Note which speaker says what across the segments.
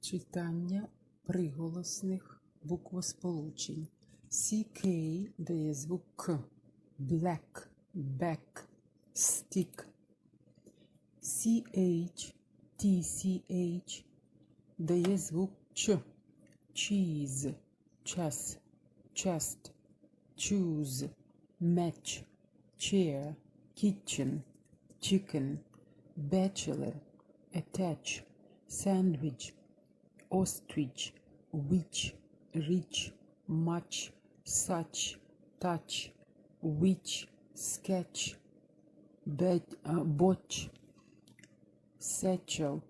Speaker 1: читання приголосних буквосполучень. CK дає звук К. Black, back, stick. CH, TCH дає звук Ч. Cheese, chess, chest, choose, match, chair, kitchen, chicken, bachelor, attach, sandwich, ostrich, witch, rich, much, such, touch, witch, sketch, uh, botch, satchel.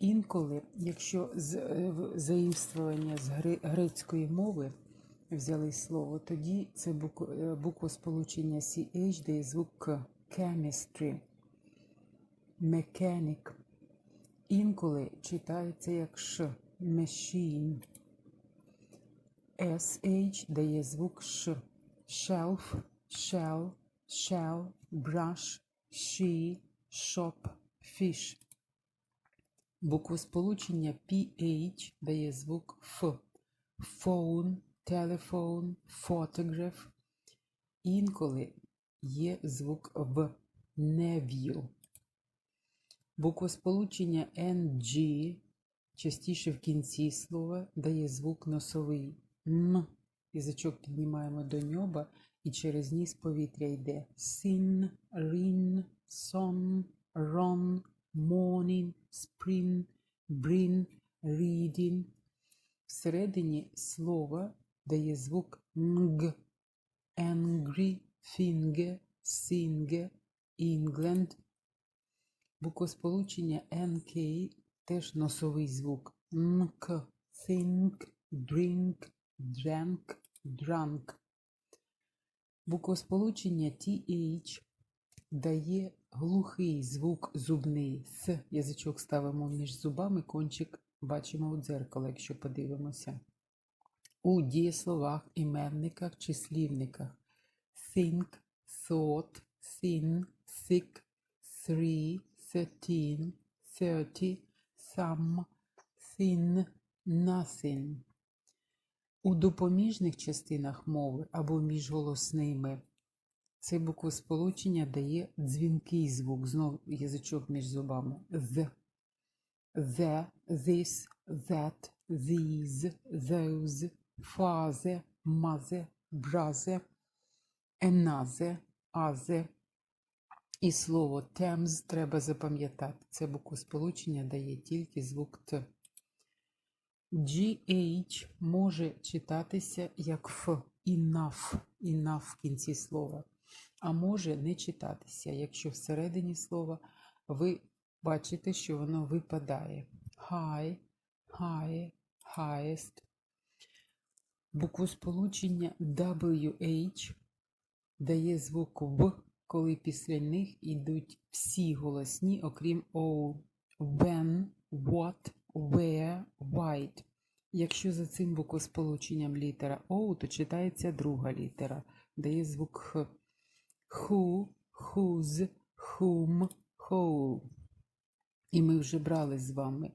Speaker 1: Інколи, якщо з е, заімствування з гри- грецької мови взяли слово, тоді це е, буквосполучення CH дає звук Chemistry, mechanic. Інколи читається як Ш. Machine. SH дає звук Ш. Shelf, shell, shell, brush, she, shop, fish. Буквосполучення PH дає звук Ф. Phone, telephone, photograph. Інколи є звук В. Neville. Буквосполучення NG частіше в кінці слова дає звук носовий М. Язичок піднімаємо до ньоба і через ніс повітря йде. Sin, rin, son, ron, morning, spring, bring, reading. Всередині слова дає звук нг. Angry, finger, sing, England. Буквосполучення NK теж носовий звук. НК. Think, drink, drank, drunk. Буквосполучення TH дає глухий звук зубний. С. Язичок ставимо між зубами, кончик бачимо у дзеркало, якщо подивимося. У дієсловах, іменниках, числівниках. Think, thought, thin, thick, three, thirteen, thirty, some, thin, nothing. У допоміжних частинах мови або між голосними це буквосполучення дає дзвінкий звук, знов язичок між зубами. The, the, this, that, these, those, father, mother, brother, another, other. І слово Thames треба запам'ятати. Це буквосполучення дає тільки звук Т. GH може читатися як Ф. Enough. Enough в кінці слова. А може не читатися, якщо всередині слова ви бачите, що воно випадає. High, high, highest. Буквосполучення WH дає звук В, коли після них йдуть всі голосні, окрім O. When, what, where, white. Якщо за цим буквосполученням літера O, то читається друга літера, дає звук Х. Who, whose, whom, whole. І ми вже брали з вами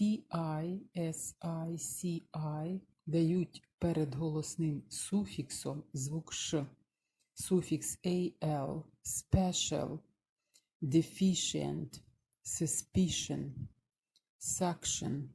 Speaker 1: TI, SI, CI дають перед голосним суфіксом звук Ш. suffix al, special, deficient, suspicion, suction.